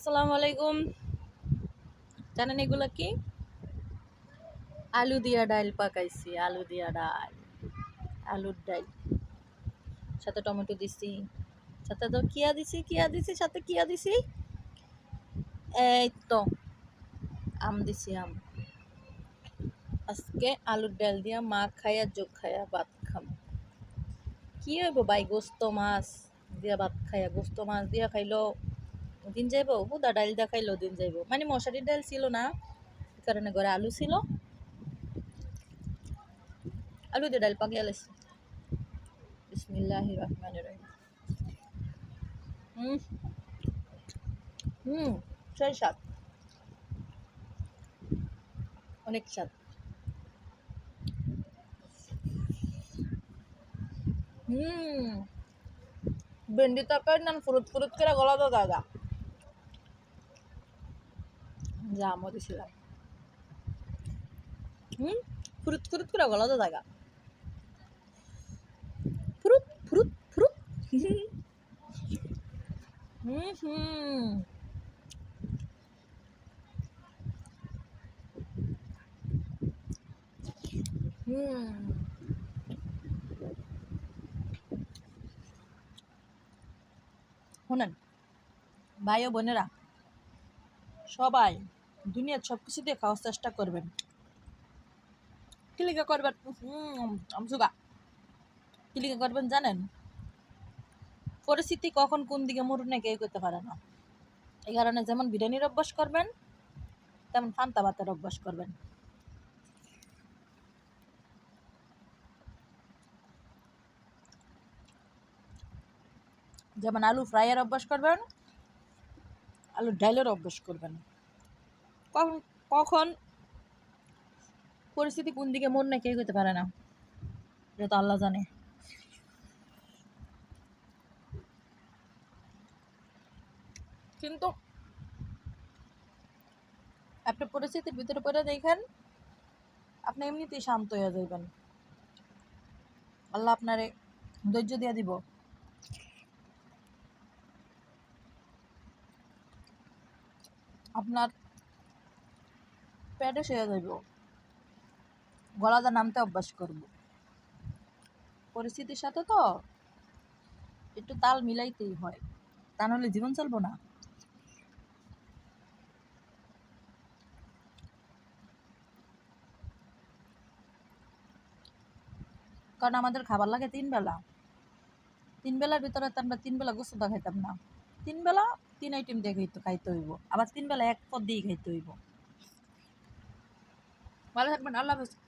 আসসালামু আলাইকুম। জানেন এগুলো কি? আলু দিয়া ডাল পাকাইছি, আলু দিয়া ডাল আলুর ডাল সাথে টমেটো দিছি, সাথে তো কিয়া দিছি কিয়া দিছি, সাথে কিয়া দিছি? এই তো, আম দিছি, আম। আজকে আলুর ডাল দিয়া মা খায়া যোগ খায়া ভাত খাম। কি হইব ভাই, গোস্ত মাছ দিয়া ভাত খায়া, গোস্ত মাছ দিয়া খাইলো। দিন যাইব? হুদা ডাল দিয়া খাইলেও দিন যাইব। মানে মশারির ডাল ছিল না কারণে ঘরে আলু ছিল। আলু দিয়ে ডাল পাকিয়ে লাইছি বিসমিল্লাহ রহমান রহিম। হুম হুম স্বাদ অনেক স্বাদ। হুম ভেন্ডি তরকারি নাম ফুরুত ফুরুত করে গলা দাদা। যা আমও দিছিলাম হুম? ফুরুত ফুরুত করে গলা তো দাগা ফুরুত ফুরুত ফুরুত হুম হুম। হুম। শোনেন। ভাই ও বোনেরা। সবাই। দুনিয়ার সব কিছু দিয়ে খাওয়ার চেষ্টা করবেন। কিলিকা করবেন? আমসুগা কিলিকা করবেন জানেন? পরিস্থিতি কখন কোন দিকে মরুনে কেউ করতে পারে না। এই কারণে যেমন বিরিয়ানির অভ্যাস করবেন, তেমন ফান্তা ভাতের অভ্যাস করবেন। যেমন আলু ফ্রাইয়ের অভ্যাস করবেন আলু ডাইলের অভ্যাস করবেন। কখন পরিস্থিতি কোন দিকে মন না কেউ করতে পারে না। এটা তো আল্লাহ জানে। কিন্তু আপনি পরিস্থিতির ভিতরে পড়ে দেখেন, আপনি এমনিতেই শান্ত হয়ে যাইবেন। আল্লাহ আপনারে ধৈর্য দিয়ে দিব। আপনার প্যাডে সেরে যাইব গলাটা নামতে অভ্যাস করব। পরিস্থিতির সাথে তো একটু তাল মিলাইতেই হয়। তা নাহলে জীবন চলবো না। কারণ আমাদের খাবার লাগে তিন বেলা। তিন বেলার ভিতরে তো আমরা তিন বেলা গোসুদা খাইতাম না। তিন বেলা তিন আইটেম দিয়ে খাইতে খাইতে হইব। আবার তিন বেলা এক পদ দিয়ে খাইতে হইব। வளர்ப்பு நல்லா